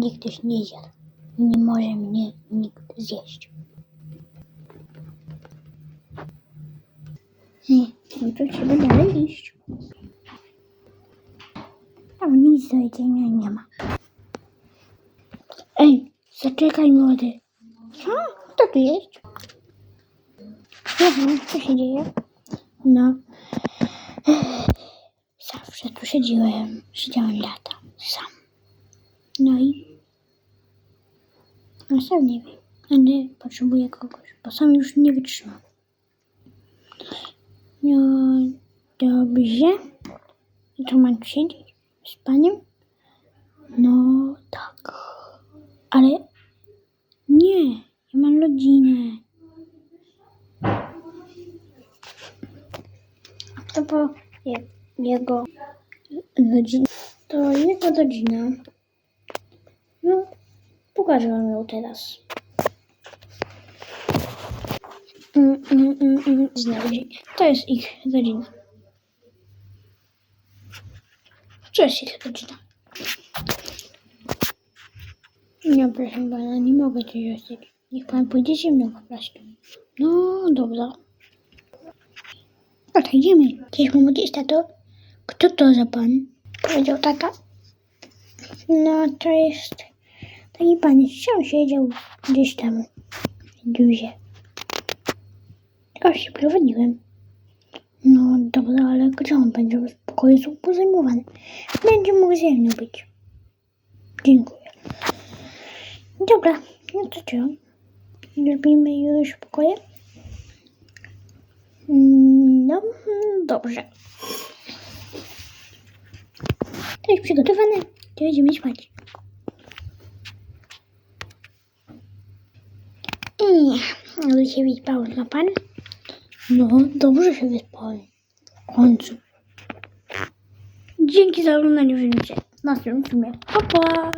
mnie ktoś nie zjadł. Nie może mnie nikt zjeść. Nie, no to trzeba dalej iść. Tam nic do jedzenia nie ma. Ej, zaczekaj młody. Co? Kto tu jest? Aha, co się dzieje? No. Zawsze tu siedziałem. Siedziałem lata. Sam. No i... No sam nie wiem. Ale potrzebuję kogoś, bo sam już nie wytrzymam. No dobrze. I tu mam siedzieć? Z panem? No tak. Ale nie, ja mam rodzinę. To po je, jego rodzina. To jego rodzina. Pokażę wam ją teraz. Mm. To jest ich rodzina. To jest ich rodzina. Nie, proszę pana, nie mogę tu zostać. Niech pan pójdzie ze mną po prostu. No, dobra. No to idziemy. Cześć, mamo, gdzieś tato? Kto to za pan? Powiedział tata. No, to jest taki pan, sam siedział gdzieś tam w duzie. Tylko się prowadziłem. No, dobra, ale gdzie on będzie? W pokoju są pozajmowane. Będzie mógł ze mną być. Dziękuję. Dobra, no to co? Zrobimy już pokoje? Mm, No, dobrze. To jest przygotowane. To będziemy spać. Nie, ale się wyspał na pan? No, dobrze się wyspałem. W końcu. Dzięki za oglądanie filmu. Na tym filmie. Pa, pa.